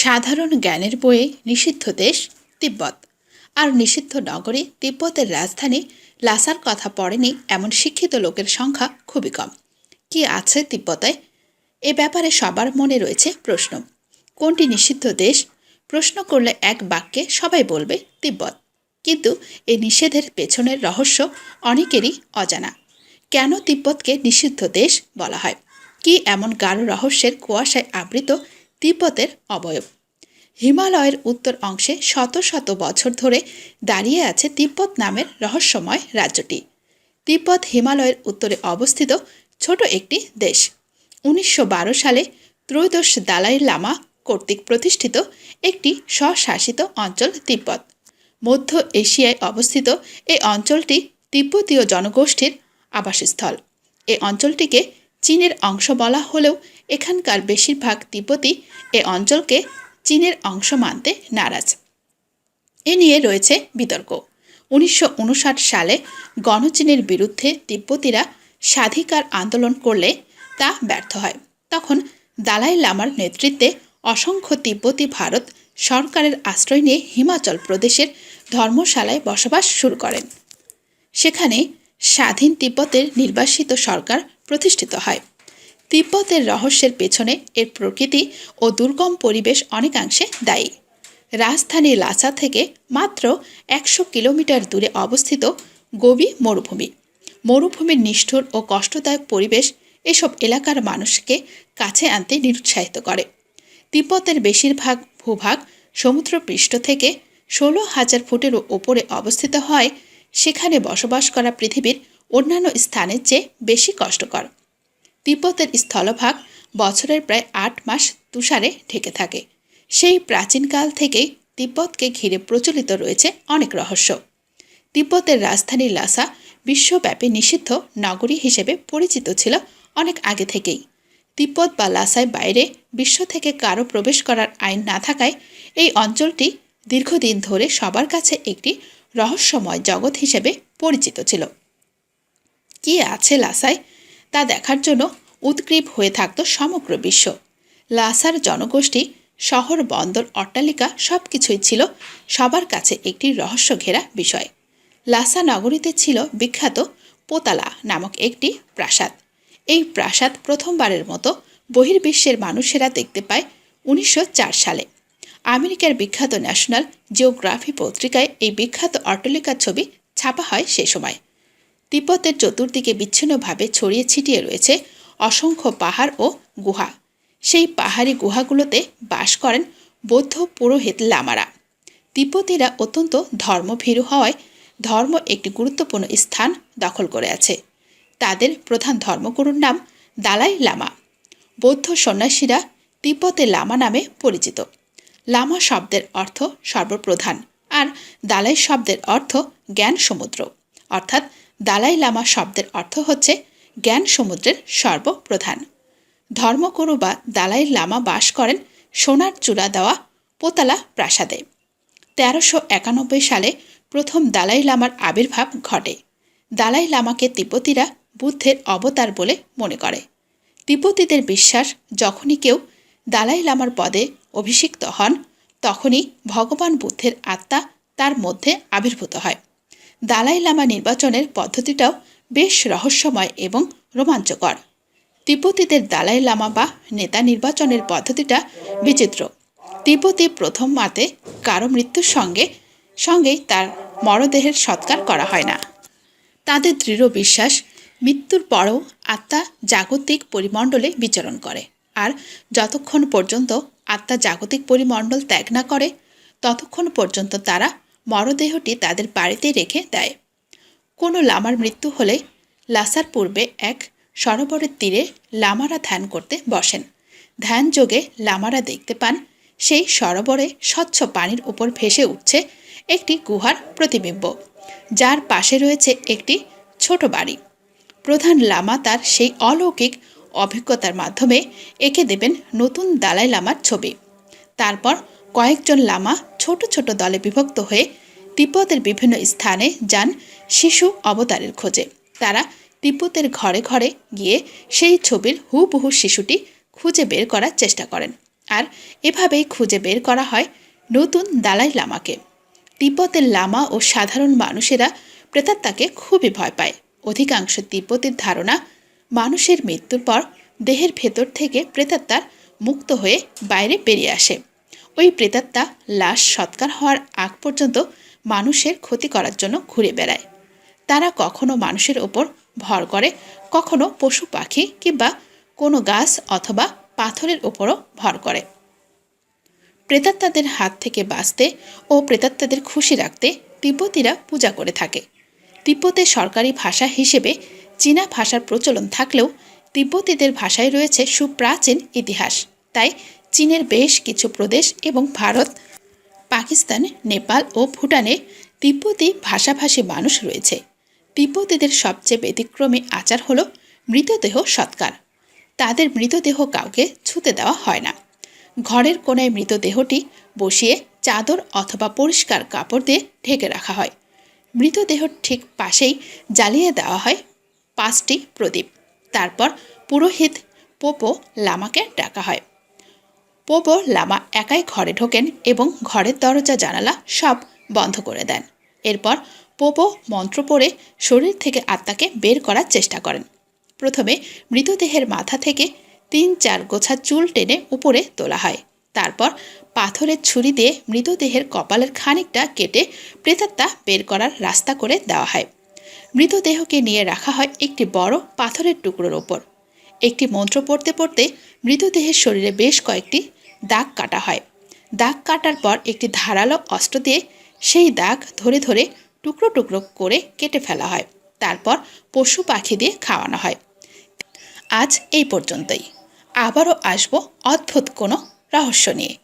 সাধারণ জ্ঞানের বইয়ে নিষিদ্ধ দেশ তিব্বত। আর নিষিদ্ধ নগরী তিব্বতের রাজধানী লাসার কথা পড়েনি এমন শিক্ষিত লোকের সংখ্যা খুবই কম। কি আছে তিব্বতে? এ ব্যাপারে সবার মনে রয়েছে প্রশ্ন। কোনটি নিষিদ্ধ দেশ? প্রশ্ন করলে এক বাক্যে সবাই বলবে তিব্বত। কিন্তু এই নিষেধের পেছনের রহস্য অনেকেরই অজানা। কেন তিব্বতকে নিষিদ্ধ দেশ বলা হয়? কি এমন গাঢ় রহস্যের কুয়াশায় আবৃত তিব্বতের অবয়ব। হিমালয়ের উত্তর অংশে শত শত বছর ধরে দাঁড়িয়ে আছে তিব্বত নামের রহস্যময় রাজ্যটি। তিব্বত হিমালয়ের উত্তরে অবস্থিত ছোট একটি দেশ। উনিশশো বারো সালে ত্রয়োদশ দালাই লামা কর্তৃক প্রতিষ্ঠিত একটি স্বশাসিত অঞ্চল তিব্বত। মধ্য এশিয়ায় অবস্থিত এই অঞ্চলটি তিব্বতীয় জনগোষ্ঠীর আবাসস্থল। এই অঞ্চলটিকে চীনের অংশ বলা হলেও এখানকার বেশিরভাগ তিব্বতী এ অঞ্চলকে চীনের অংশ মানতে নারাজ। এ নিয়ে রয়েছে বিতর্ক। উনিশশো উনষাট সালে গণচীনের বিরুদ্ধে তিব্বতীরা স্বাধিকার আন্দোলন করলে তা ব্যর্থ হয়। তখন দালাই লামার নেতৃত্বে অসংখ্য তিব্বতী ভারত সরকারের আশ্রয় নিয়ে হিমাচল প্রদেশের ধর্মশালায় বসবাস শুরু করেন। সেখানে স্বাধীন তিব্বতের নির্বাসিত সরকার প্রতিষ্ঠিত হয়। তিব্বতের রহস্যের পেছনে এর প্রকৃতি ও দুর্গম পরিবেশ অনেকাংশে দায়ী। রাজধানী লাসা থেকে মাত্র একশো কিলোমিটার দূরে অবস্থিত গবি মরুভূমি। মরুভূমির নিষ্ঠুর ও কষ্টদায়ক পরিবেশ এসব এলাকার মানুষকে কাছে আনতে নিরুৎসাহিত করে। তিব্বতের বেশিরভাগ ভূভাগ সমুদ্রপৃষ্ঠ থেকে ষোলো হাজার ফুটেরও ওপরে অবস্থিত হয়, সেখানে বসবাস করা পৃথিবীর অন্যান্য স্থানের চেয়ে বেশি কষ্টকর। তিব্বতের স্থলভাগ বছরের প্রায় আট মাস তুষারে ঢেকে থাকে। সেই প্রাচীনকাল থেকেই তিব্বতকে ঘিরে প্রচলিত রয়েছে অনেক রহস্য। তিব্বতের রাজধানী লাসা বিশ্বব্যাপী নিষিদ্ধ নগরী হিসেবে পরিচিত ছিল অনেক আগে থেকেই। তিব্বত বা লাসায় বাইরে বিশ্ব থেকে কারও প্রবেশ করার আইন না থাকায় এই অঞ্চলটি দীর্ঘদিন ধরে সবার কাছে একটি রহস্যময় জগৎ হিসেবে পরিচিত ছিল। কি আছে লাসায় তা দেখার জন্য উৎগ্রীব হয়ে থাকত সমগ্র বিশ্ব। লাসার জনগোষ্ঠী, শহর, বন্দর, অট্টালিকা সব কিছুই ছিল সবার কাছে একটি রহস্য ঘেরা বিষয়। লাসা নগরীতে ছিল বিখ্যাত পোতালা নামক একটি প্রাসাদ। এই প্রাসাদ প্রথমবারের মতো বহির্বিশ্বের মানুষেরা দেখতে পায় উনিশশো চার সালে। আমেরিকার বিখ্যাত ন্যাশনাল জিওগ্রাফি পত্রিকায় এই বিখ্যাত অট্টালিকার ছবি ছাপা হয় সে সময়। তিব্বতের চতুর্দিকে বিচ্ছিন্নভাবে ছড়িয়ে ছিটিয়ে রয়েছে অসংখ্য পাহাড় ও গুহা। সেই পাহাড়ি গুহাগুলোতে বাস করেন বৌদ্ধ পুরোহিত লামারা। তিব্বতীরা অত্যন্ত ধর্মভীরু হওয়ায় ধর্ম একটি গুরুত্বপূর্ণ স্থান দখল করে আছে। তাদের প্রধান ধর্মগুরুর নাম দালাই লামা। বৌদ্ধ সন্ন্যাসীরা তিব্বতে লামা নামে পরিচিত। লামা শব্দের অর্থ সর্বপ্রধান আর দালাই শব্দের অর্থ জ্ঞান সমুদ্র অর্থাৎ দালাই লামা শব্দের অর্থ হচ্ছে জ্ঞান সমুদ্রের সর্বপ্রধান। ধর্মগুরু বা দালাই লামা বাস করেন সোনার চূড়া দেওয়া পোতালা প্রাসাদে। তেরোশো একানব্বই সালে প্রথম দালাই লামার আবির্ভাব ঘটে। দালাই লামাকে তিব্বতীরা বুদ্ধের অবতার বলে মনে করে। তিব্বতীদের বিশ্বাস, যখনই কেউ দালাই লামার পদে অভিষিক্ত হন, তখনই ভগবান বুদ্ধের আত্মা তার মধ্যে আবির্ভূত হয়। দালাই লামা নির্বাচনের পদ্ধতিটাও বেশ রহস্যময় এবং রোমাঞ্চকর। তিব্বতীদের দালাই লামা বা নেতা নির্বাচনের পদ্ধতিটা বিচিত্র। তিব্বতী প্রথম মাতে কারও মৃত্যুর সঙ্গে, সঙ্গেই তার মরদেহের সৎকার করা হয় না। তাদের দৃঢ় বিশ্বাস, মৃত্যুর পরও আত্মা জাগতিক পরিমণ্ডলে বিচরণ করে। আর যতক্ষণ পর্যন্ত আত্মা জাগতিক পরিমণ্ডল ত্যাগ না করে, ততক্ষণ পর্যন্ত তারা মরদেহটি তাদের বাড়িতে রেখে দেয়। কোনো লামার মৃত্যু হলে লাসার পূর্বে এক সরোবরের তীরে লামারা ধ্যান করতে বসেন। ধ্যান যোগে লামারা দেখতে পান, সেই সরোবরে স্বচ্ছ পানির উপর ভেসে উঠছে একটি গুহার প্রতিবিম্ব, যার পাশে রয়েছে একটি ছোট বাড়ি। প্রধান লামা তার সেই অলৌকিক অভিজ্ঞতার মাধ্যমে এঁকে দেবেন নতুন দালাই লামার ছবি। তারপর কয়েকজন লামা ছোট ছোট দলে বিভক্ত হয়ে তিব্বতের বিভিন্ন স্থানে যান শিশু অবতারের খোঁজে। তারা তিব্বতের ঘরে ঘরে গিয়ে সেই ছবির হুবহু শিশুটি খুঁজে বের করার চেষ্টা করেন। আর এভাবেই খুঁজে বের করা হয় নতুন দালাই লামাকে। তিব্বতের লামা ও সাধারণ মানুষেরা প্রেতাত্মাকে খুবই ভয় পায়। অধিকাংশ তিব্বতের ধারণা, মানুষের মৃত্যুর পর দেহের ভেতর থেকে প্রেতাত্মার মুক্ত হয়ে বাইরে বেরিয়ে আসে। ওই প্রেতাত্মা লাশ সৎকার হওয়ার আগ পর্যন্ত মানুষের ক্ষতি করার জন্য ঘুরে বেড়ায়। তারা কখনো মানুষের ওপর ভর করে, কখনো পশু পাখি কিংবা কোনো গাছ অথবা পাথরের ওপরও ভর করে। প্রেতাত্মাদের হাত থেকে বাঁচতে ও প্রেতাত্মাদের খুশি রাখতে তিব্বতীরা পূজা করে থাকে। তিব্বতের সরকারি ভাষা হিসেবে চীনা ভাষার প্রচলন থাকলেও তিব্বতীদের ভাষায় রয়েছে সুপ্রাচীন ইতিহাস। তাই চীনের বেশ কিছু প্রদেশ এবং ভারত পাকিস্তান, নেপাল ও ভুটানে তিব্বতী ভাষাভাষী মানুষ রয়েছে। তিব্বতীদের সবচেয়ে ব্যতিক্রমী আচার হলো মৃতদেহ সৎকার। তাদের মৃতদেহ কাউকে ছুতে দেওয়া হয় না। ঘরের কোনায় মৃতদেহটি বসিয়ে চাদর অথবা পরিষ্কার কাপড় দিয়ে ঢেকে রাখা হয়। মৃতদেহর ঠিক পাশেই জ্বালিয়ে দেওয়া হয় পাঁচটি প্রদীপ। তারপর পুরোহিত পোপো লামাকে ডাকা হয়। পোপো লামা একাই ঘরে ঢোকেন এবং ঘরের দরজা জানালা সব বন্ধ করে দেন। এরপর পোপো মন্ত্র পড়ে শরীর থেকে আত্মাকে বের করার চেষ্টা করেন। প্রথমে মৃতদেহের মাথা থেকে তিন চার গোছা চুল টেনে উপরে তোলা হয়। তারপর পাথরের ছুরি দিয়ে মৃতদেহের কপালের খানিকটা কেটে প্রেতাত্মা বের করার রাস্তা করে দেওয়া হয়। মৃতদেহকে নিয়ে রাখা হয় একটি বড় পাথরের টুকরোর ওপর। একটি মন্ত্র পড়তে পড়তে মৃতদেহের শরীরে বেশ কয়েকটি দাগ কাটা হয়। দাগ কাটার পর একটি ধারালো অস্ত্র দিয়ে সেই দাগ ধরে ধরে টুকরো টুকরো করে কেটে ফেলা হয়। তারপর পশু পাখি দিয়ে খাওয়ানো হয়। আজ এই পর্যন্তই। আবারও আসব অদ্ভুত কোনো রহস্য নিয়ে।